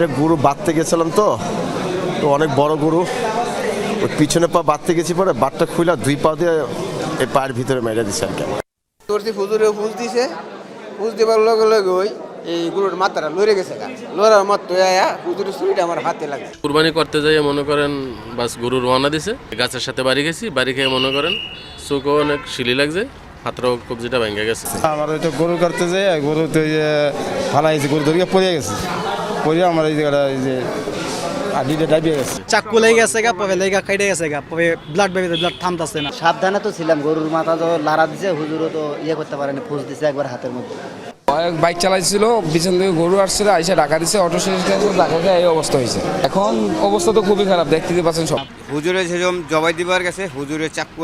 এটা গরু বাঁধতে গেছিলাম তো তো অনেক বড় গরু। ওই পিছনে পা বাঁধতে গেছি পরে বাটটা খুলে দুই পা দিয়ে এই পায়ের ভিতরে মেরে দিছে আর কি। আমার। তোরছি হুজুরে ফুজ দিছে ফুজ দেবার লগে লগে ওই এই গরুর মাথাটা লড়ে গেছে গা। লড়ার মত তো আয়া হুজুরের ছুরিটা আমার হাতে লাগে কুরবানি করতে যাই মনে করেন বাস গরু রওনা দিছে গাছের সাথে বাড়ি গেছি বাড়ি খেয়ে মনে করেন চোখও অনেক শিলি লাগছে হাতটাও কবজিটা ভেঙে গেছে। আমার ওইটা গরু করতে যাই গরু তো ফালাইছে গরু ধরিয়ে পড়ে গেছে। পড়ে আমার এই জায়গাটা এই যে আডিটা ডাবিয়ে গেছে। চাকু লেগে গেছে গা পাবে লেগা খাইতে গেছে গা পাবে ব্লাড বেবে ব্লাড থামতাছে না। সাবধানে তো ছিলাম গরুর মাথা তো লারা দিছে হুজুরও তো ইয়ে করতে পারেনি ফুস দিছে একবার হাতের মধ্যে। বাইক চালাইছিল পিছন থেকে গরু আসছিল আইসা ঢাকা দিছে অটো শেষ ঢাকা খেয়ে এই অবস্থা হয়েছে। এখন অবস্থা তো খুবই খারাপ দেখতে পাচ্ছেন সব। হুজুরে সেরকম জবাই দিবার গেছে হুজুরে চাকু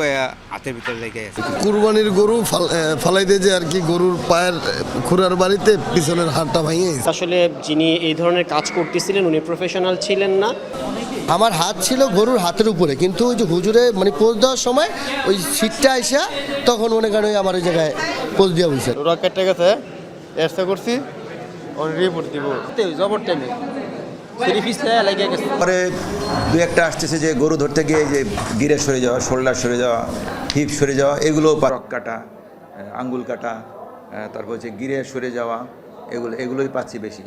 হাতের ভিতরে লেগে গেছে। কুরবানির গরু ফাল- ফালাই দিয়ে যে আর কি গরুর পায়ের খুরার বাড়িতে পিছনের হাড়টা ভেঙে গেছে। আসলে যিনি এই ধরনের কাজ করতেছিলেন উনি প্রফেশনাল ছিলেন না। আমার হাত ছিল গরুর হাতের উপরে কিন্তু ওই যে হুজুরে মানে পোজ দেওয়ার সময় ওই সিটটা আইসা তখন মনে করেন আমার ওই জায়গায় পোজ দেওয়া হয়েছে ওরা কেটে গেছে চেষ্টা করছি। রিপোর্ট দিব। জবর টাইমে পরে দু একটা আসতেছে যে গরু ধরতে গিয়ে যে গিরে সরে যাওয়া শোল্ডার সরে যাওয়া হিপ সরে যাওয়া এগুলো পারক কাটা আঙ্গুল কাটা তারপর হচ্ছে গিরে সরে যাওয়া এগুলো এগুলোই পাচ্ছি বেশি।